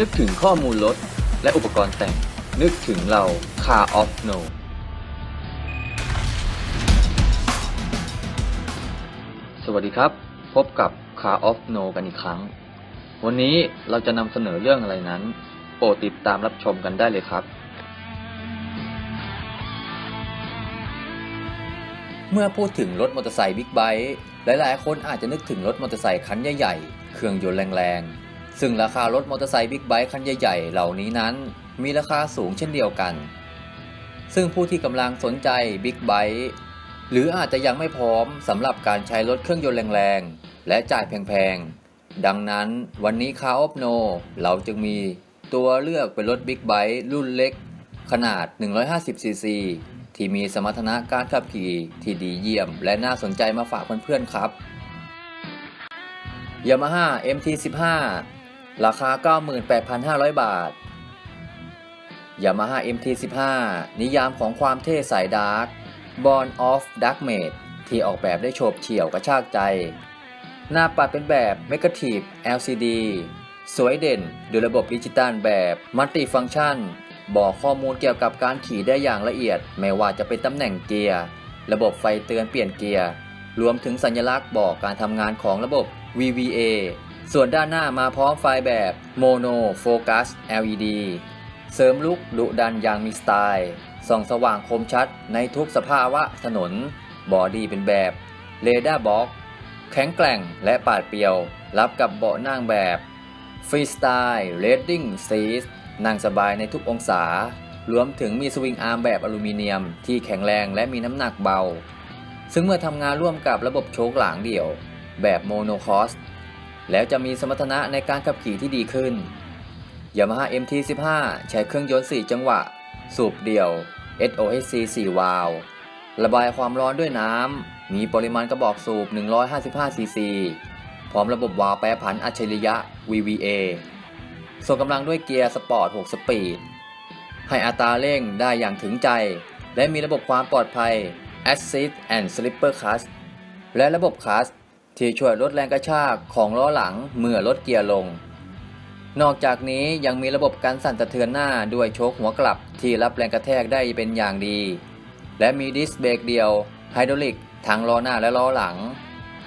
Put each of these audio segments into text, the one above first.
นึกถึงข้อมูลรถและอุปกรณ์แต่ง นึกถึงเรา Car of No สวัสดีครับ พบกับ Car of No กันอีกครั้ง วันนี้เราจะนำเสนอเรื่องอะไรนั้น โปรดติดตามรับชมกันได้เลยครับ เมื่อพูดถึงรถมอเตอร์ไซค์บิ๊กไบค์หลายๆ คนอาจจะนึกถึงรถมอเตอร์ไซค์คันใหญ่ๆ เครื่องยนต์แรงๆ ซึ่งราคารถมอเตอร์ไซค์บิ๊กไบค์คันใหญ่ๆ เหล่านี้นั้นมีราคาสูงเช่นเดียวกัน ซึ่งผู้ที่กำลังสนใจบิ๊กไบค์หรืออาจจะยังไม่พร้อมสำหรับการใช้รถเครื่องยนต์แรงๆ และจ่ายแพงๆ ดังนั้นวันนี้คาออฟโนเราจึงมีตัวเลือกเป็นรถบิ๊กไบค์รุ่นเล็ก ขนาด 150ซีซีที่มีสมรรถนะการขับขี่ที่ดีเยี่ยม และน่าสนใจมาฝากเพื่อนๆครับ Yamaha MT15 ราคา 98,500 บาท Yamaha MT15 นิยามของความเท่สายดาร์ก Born of Dark Made ที่ออกแบบได้โฉบเฉี่ยวกระชากใจ หน้าปัดเป็นแบบ Negative LCD สวยเด่นด้วยระบบดิจิตอลแบบ Multi Function บอกข้อมูลเกี่ยวกับการขี่ได้อย่างละเอียด ไม่ว่าจะเป็นตำแหน่งเกียร์ ระบบไฟเตือนเปลี่ยนเกียร์ รวมถึงสัญลักษณ์บอกการทำงานของระบบ VVA ส่วนด้านหน้ามาพร้อมไฟแบบ Mono Focus LED เสริมลุกดุดันอย่างมีสไตล์ส่องสว่างคมชัดในทุกสภาวะถนน บอดี้เป็นแบบเรดาร์บ็อกแข็งแกร่งและปาดเปรียว รับกับเบาะนั่งแบบฟรีสไตล์เรดดิ้งซีสนั่งสบายในทุกองศา รวมถึงมีสวิงอาร์มแบบอลูมิเนียม ที่แข็งแรงและมีน้ำหนักเบา ซึ่งเมื่อทำงานร่วมกับระบบโชคหลังเดี่ยว แบบโมโนคอส แล้วจะมีสมรรถนะในการขับขี่ที่ดีขึ้น Yamaha MT15 ใช้เครื่องยนต์ 4 จังหวะ สูบเดี่ยว SOHC 4 วาล์วระบายความร้อนด้วยน้ำ มีปริมาณกระบอกสูบ 155 ซีซี พร้อมระบบวาล์วแปรผันอัจฉริยะ VVA ส่งกำลังด้วยเกียร์สปอร์ต 6 สปีด ให้อัตราเร่งได้อย่างถึงใจ และมีระบบความปลอดภัย Assist and Slipper Clutch และระบบคลัส ที่ช่วยลดแรงกระชากของล้อหลังเมื่อลดเกียร์ลง นอกจากนี้ยังมีระบบการสั่นสะเทือนหน้าด้วยโชคหัวกลับที่รับแรงกระแทกได้เป็นอย่างดี และมีดิสเบรกเดียวไฮดรอลิกทั้งล้อหน้าและล้อหลัง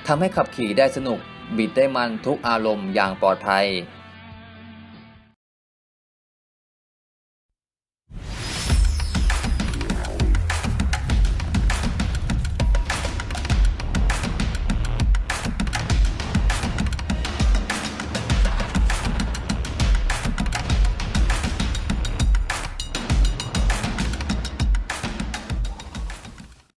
ทำให้ขับขี่ได้สนุกบิดได้มันทุกอารมณ์อย่างปลอดภัย